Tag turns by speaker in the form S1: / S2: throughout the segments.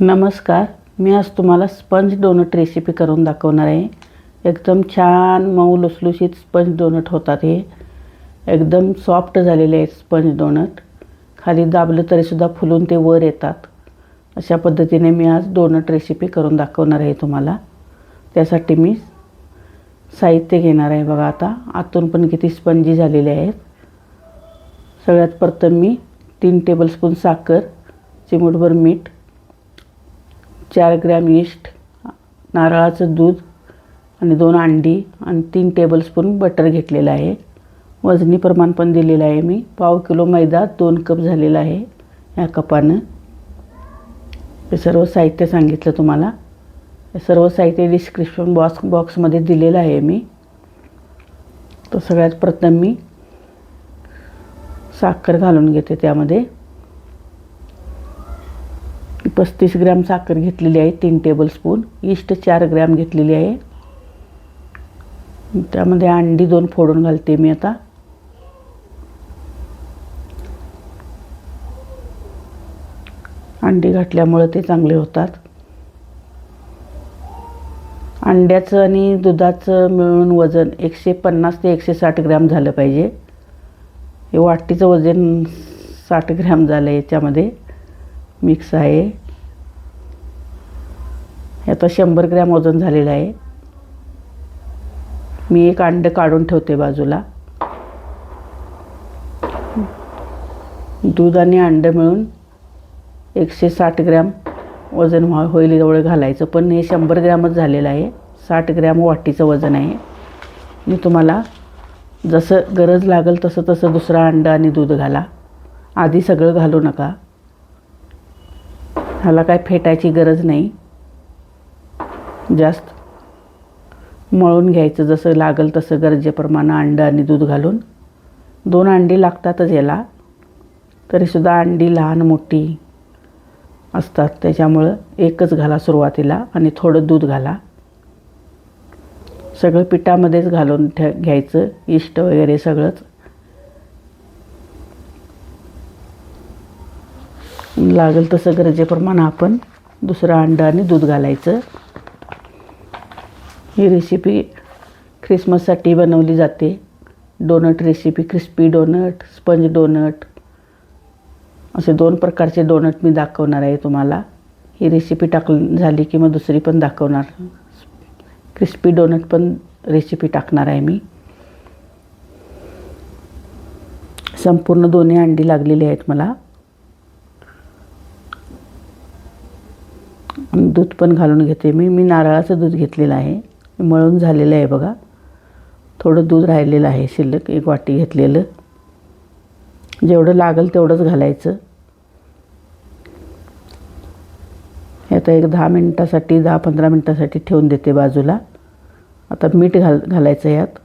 S1: नमस्कार मी आज तुम्हाला स्पंज डोनट रेसिपी करून दाखवणार आहे. एकदम छान मऊ लुसलुशीत स्पंज डोनट होतात हे. एकदम सॉफ्ट झालेले आहेत स्पंज डोनट. खाली दाबलं तरीसुद्धा फुलून ते वर येतात. अशा पद्धतीने मी आज डोनट रेसिपी करून दाखवणार आहे तुम्हाला. त्यासाठी मी साहित्य घेणार आहे बघा आता. आतून पण किती स्पंजी झालेले आहेत. सगळ्यात प्रथम मी तीन टेबलस्पून साखर चिमूटभर मीठ चार ग्रॅम इस्ट नारळाचं दूध आणि दोन अंडी आणि तीन टेबलस्पून बटर घेतलेलं आहे. वजनी प्रमाण पण दिलेलं आहे मी. पाव किलो मैदा दोन कप झालेला आहे ह्या कपानं. हे सर्व साहित्य सांगितलं तुम्हाला. हे सर्व साहित्य डिस्क्रिप्शन बॉक्स बॉक्समध्ये दिलेलं आहे मी. तर सगळ्यात प्रथम मी साखर घालून घेते त्यामध्ये. पस्तीस ग्रॅम साखर घेतलेली आहे तीन टेबलस्पून इष्ट चार ग्रॅम घेतलेली आहे. त्यामध्ये अंडी दोन फोडून घालते मी आता. अंडी घातल्यामुळं ते चांगले होतात. अंड्याचं आणि दुधाचं मिळून वजन एकशे पन्नास ते एकशे साठ ग्रॅम झालं पाहिजे. हे वाटीचं वजन साठ ग्रॅम झालं याच्यामध्ये मिक्स आहे. आता शंभर ग्रॅम वजन झालेलं आहे. मी एक अंड काढून ठेवते बाजूला. दूध आणि अंड मिळून एकशे साठ ग्रॅम वजन व्हा होईल एवढं घालायचं. पण हे शंभर ग्रॅमच झालेलं आहे. साठ ग्रॅम वाटीचं वजन आहे. मी तुम्हाला जसं गरज लागेल तसं तसं दुसरा अंड आणि दूध घाला. आधी सगळं घालू नका. ह्याला काय फेटायची गरज नाही. जास्त. मळून घ्यायचं जसं लागेल तसं गरजेप्रमाणे अंडं आणि दूध घालून. दोन अंडी लागतातच याला. तरीसुद्धा अंडी लहान मोठी असतात. त्याच्यामुळं एकच घाला सुरुवातीला आणि थोडं दूध घाला. सगळं पिठामध्येच घालून ठे घ्यायचं. इष्ट वगैरे सगळंच. लागेल तसं गरजेप्रमाणे आपण दुसरं अंडं आणि दूध घालायचं. ही रेसिपी ख्रिसमससाठी बनवली जाते. Donut recipe crispy donut sponge donut असे दोन प्रकारचे डोनट मी दाखवणार आहे तुम्हाला. ही रेसिपी टाक झाली की मग दुसरी पण दाखवणार. क्रिस्पी डोनट पण रेसिपी टाकणार आहे मी. संपूर्ण दोन्ही अंडी लागलेली आहेत मला. दूध पण घालून घेते मी. मी नारळाचं दूध घेतलेलं आहे. मळून झालेलं आहे बघा. थोडं दूध राहिलेलं आहे शिल्लक एक वाटी घेतलेलं. जेवढं लागेल तेवढंच घालायचं. हे आता एक दहा मिनटासाठी दहा पंधरा मिनटासाठी ठेवून देते बाजूला. आता मीठ घाल घालायचं यात.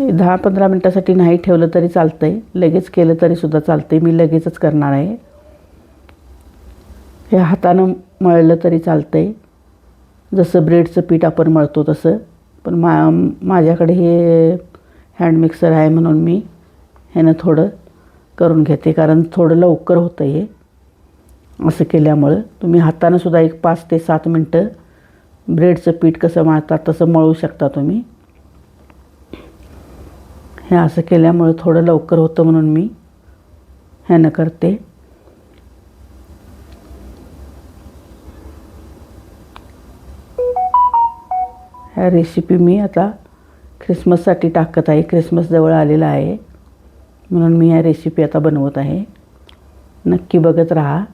S1: दहा पंधरा मिनटासाठी नाही ठेवलं तरी चालतं आहे लगेच केलं तरीसुद्धा चालतं आहे मी लगेचच करणार आहे. हे हातानं मळलं तरी चालतं आहे जसं ब्रेडचं पीठ आपण मळतो तसं. पण मा माझ्याकडे हे हँड मिक्सर आहे म्हणून मी ह्यानं थोडं करून घेते. कारण थोडं लवकर होतं हे. असं केल्यामुळं तुम्ही हातानं सुद्धा एक पाच ते सात मिनटं ब्रेडचं पीठ कसं मळतात तसं मळू शकता तुम्ही. हे असं केल्यामुळं थोडं लवकर होतं म्हणून मी ह्यानं करते. ह्या रेसिपी मी आता ख्रिसमससाठी टाकत आहे. ख्रिसमस जवळ आलेला आहे. म्हणून मी ह्या रेसिपी आता बनवत आहे. नक्की बघत राहा.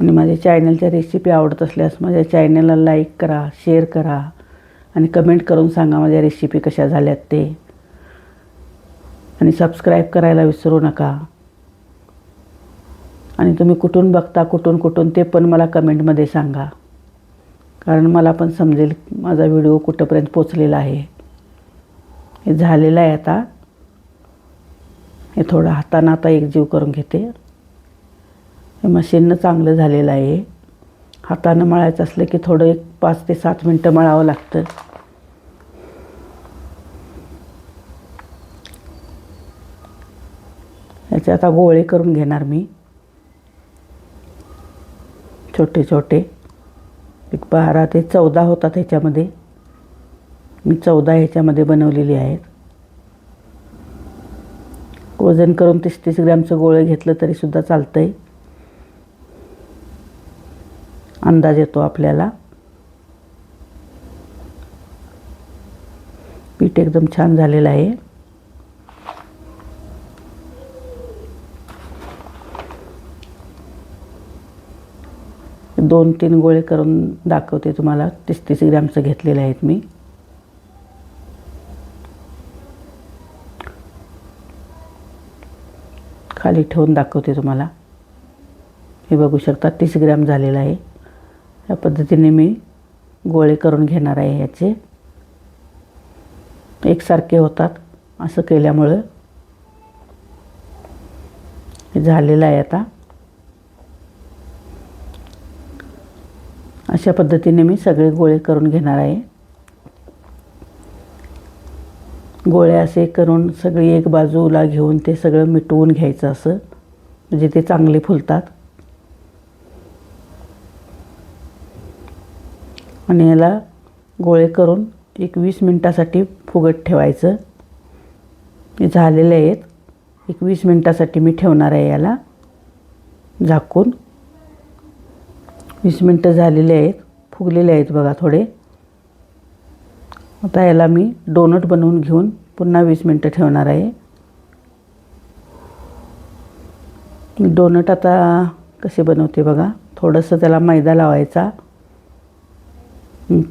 S1: आणि माझ्या चॅनलच्या रेसिपी आवडत असल्यास माझ्या चॅनलला लाईक करा शेअर करा आणि कमेंट करून सांगा माझ्या रेसिपी कशा झाल्यात ते. आणि सबस्क्राईब करायला विसरू नका. आणि तुम्ही कुठून बघता कुठून कुठून ते पण मला कमेंटमध्ये सांगा. कारण मला पण समजेल माझा व्हिडिओ कुठंपर्यंत पोचलेला आहे. हे झालेलं आहे आता. हे थोडं हातानं आता एकजीव करून घेते. हे मशीननं चांगलं झालेलं आहे. हातानं मळायचं असलं की थोडं एक पाच ते सात मिनटं मळावं लागतं. याचे आता गोळे करून घेणार मी. छोटे छोटे एक बारा ते चौदा होतात ह्याच्यामध्ये. मी चौदा ह्याच्यामध्ये बनवलेली आहेत. वजन करून तीस तीस ग्रॅमचं गोळं घेतलं तरीसुद्धा चालतं आहे अंदाज येतो आपल्याला. पीठ एकदम छान झालेलं आहे. दोन तीन गोळे करून दाखवते तुम्हाला. तीस तीस ग्रॅमचं घेतलेले आहेत मी. खाली ठेवून दाखवते तुम्हाला. हे बघू शकता तीस ग्रॅम झालेलं आहे. या पद्धतीने मी गोळे करून घेणार आहे याचे. एकसारखे होतात असं केल्यामुळं झालेलं आहे आता. अशा पद्धतीने मी सगळे गोळे करून घेणार आहे. गोळे असे करून सगळी एक बाजूला घेऊन ते सगळं मिटवून घ्यायचं असं म्हणजे ते चांगले फुलतात. आणि याला गोळे करून एक वीस मिनटासाठी फुगत ठेवायचं. हे झालेले आहेत. एक वीस मिनटासाठी मी ठेवणार आहे याला झाकून. वीस मिनटं झालेले आहेत. फुगलेले आहेत बघा थोडे. आता याला मी डोनट बनवून घेऊन पुन्हा वीस मिनटं ठेवणार आहे. डोनट आता कसे बनवते बघा. थोडंसं त्याला मैदा लावायचा.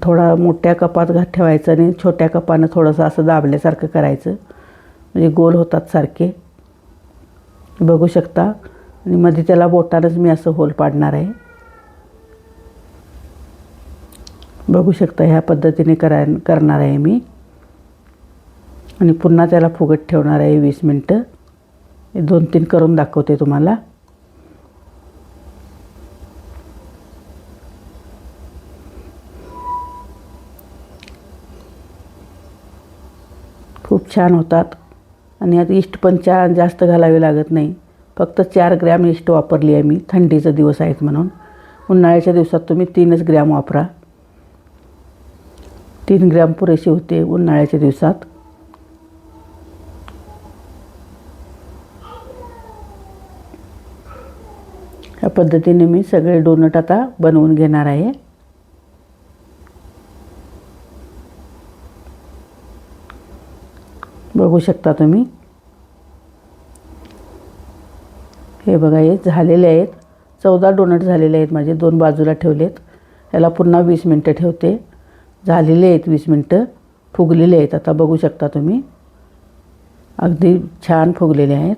S1: थोडा मोठ्या कपात घात ठेवायचं आणि छोट्या कपानं थोडंसं असं दाबल्यासारखं करायचं. म्हणजे गोल होतात सारखे. बघू शकता. आणि मध्ये त्याला बोटानंच मी असं होल पाडणार आहे. बघू शकता ह्या पद्धतीने कराय करणार आहे मी. आणि पुन्हा त्याला फुगत ठेवणार आहे वीस मिनटं. हे दोन तीन करून दाखवते तुम्हाला. खूप छान होतात. आणि यात इष्ट पण चा जास्त घालावी लागत नाही. फक्त चार ग्रॅम इष्ट वापरली आहे मी. थंडीचा दिवस आहेत म्हणून. उन्हाळ्याच्या दिवसात तुम्ही तीनच ग्रॅम वापरा. तीन ग्रॅम पुरेसे होते उन्हाळ्याच्या दिवसात. ह्या पद्धतीने मी सगळे डोनट आता बनवून घेणार आहे. बघू शकता तुम्ही. हे बघा हे झालेले आहेत. चौदा डोनट झालेले आहेत माझे दोन बाजूला ठेवलेत. याला पुन्हा वीस मिनटं ठेवते. झालेले आहेत वीस मिनटं. फुगलेले आहेत. आता बघू शकता तुम्ही. अगदी छान फुगलेले आहेत.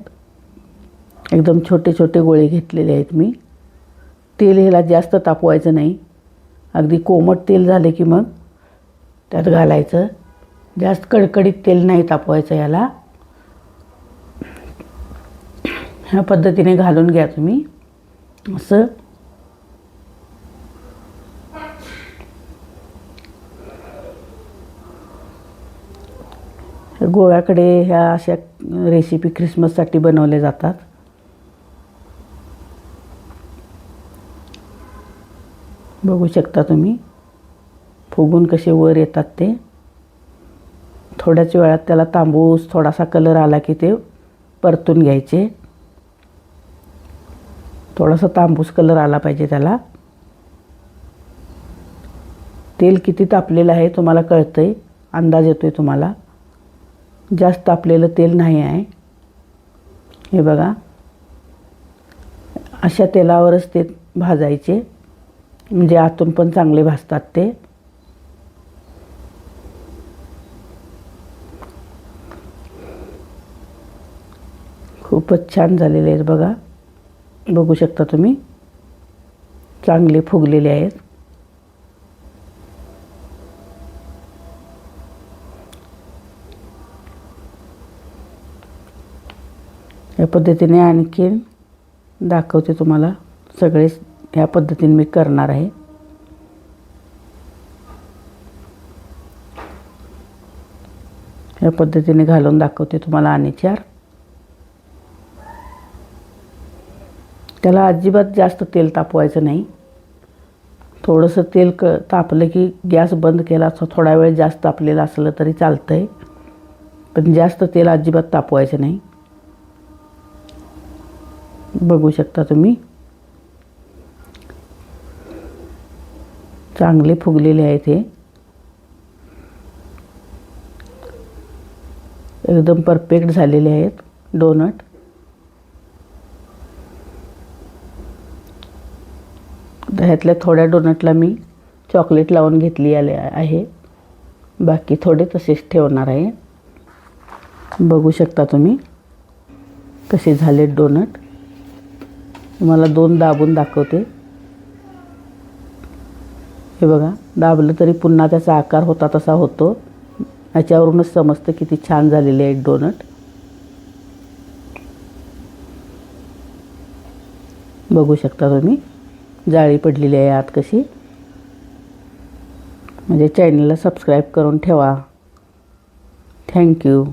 S1: एकदम छोटे छोटे गोळे घेतलेले आहेत मी. तेल ह्याला जास्त तापवायचं नाही. अगदी कोमट तेल झाले की मग त्यात घालायचं. जास्त कडकडीत तेल नाही तापवायचं याला ह्या पद्धतीने घालून घ्या तुम्ही. असं. गोव्याकडे ह्या अशा रेसिपी ख्रिसमससाठी बनवल्या जातात. बघू शकता तुम्ही. फुगून कसे वर येतात ते. थोड्याच वेळात त्याला तांबूस थोडासा कलर आला की ते परतून घ्यायचे. थोडासा तांबूस कलर आला पाहिजे त्याला. तेल किती तापलेलं आहे तुम्हाला कळतं आहे अंदाज येतो आहे तुम्हाला. जास्त तापलेलं तेल नाही आहे. हे बघा. अशा तेलावरच ते भाजायचे. म्हणजे आतून पण चांगले भाजतात ते. खूपच छान झालेले आहेत बघा. बघू शकता तुम्ही. चांगले फुगलेले आहेत. या पद्धतीने आणखीन दाखवते तुम्हाला. सगळे ह्या पद्धतीने मी करणार आहे. या पद्धतीने घालून दाखवते तुम्हाला आणि चार त्याला अजिबात जास्त तेल तापवायचं नाही. थोडंसं तेल क तापलं की गॅस बंद केला असं थोडा वेळ जास्त तापलेलं असलं तरी चालतं आहे पण जास्त तेल अजिबात तापवायचं नाही. बघू शकता तुम्ही. चांगले फुगलेले आहेत हे. एकदम परफेक्ट झालेले आहेत डोनट. ह्यातल्या थोड्या डोनटला मी चॉकलेट लावून घेतली आले आहे. बाकी थोडे तसेच ठेवणार आहे. बघू शकता तुम्ही कसे झाले डोनट. तुम्हाला दोन दाबून दाखवते. हे बघा दाबलं तरी पुन्हा त्याचा आकार होता तसा होतो. याच्यावरूनच समजतं किती छान झालेले आहेत डोनट. बघू शकता तुम्ही जाळी पडलेली आहे आत कशी. म्हणजे चॅनलला सबस्क्राईब करून ठेवा. थँक्यू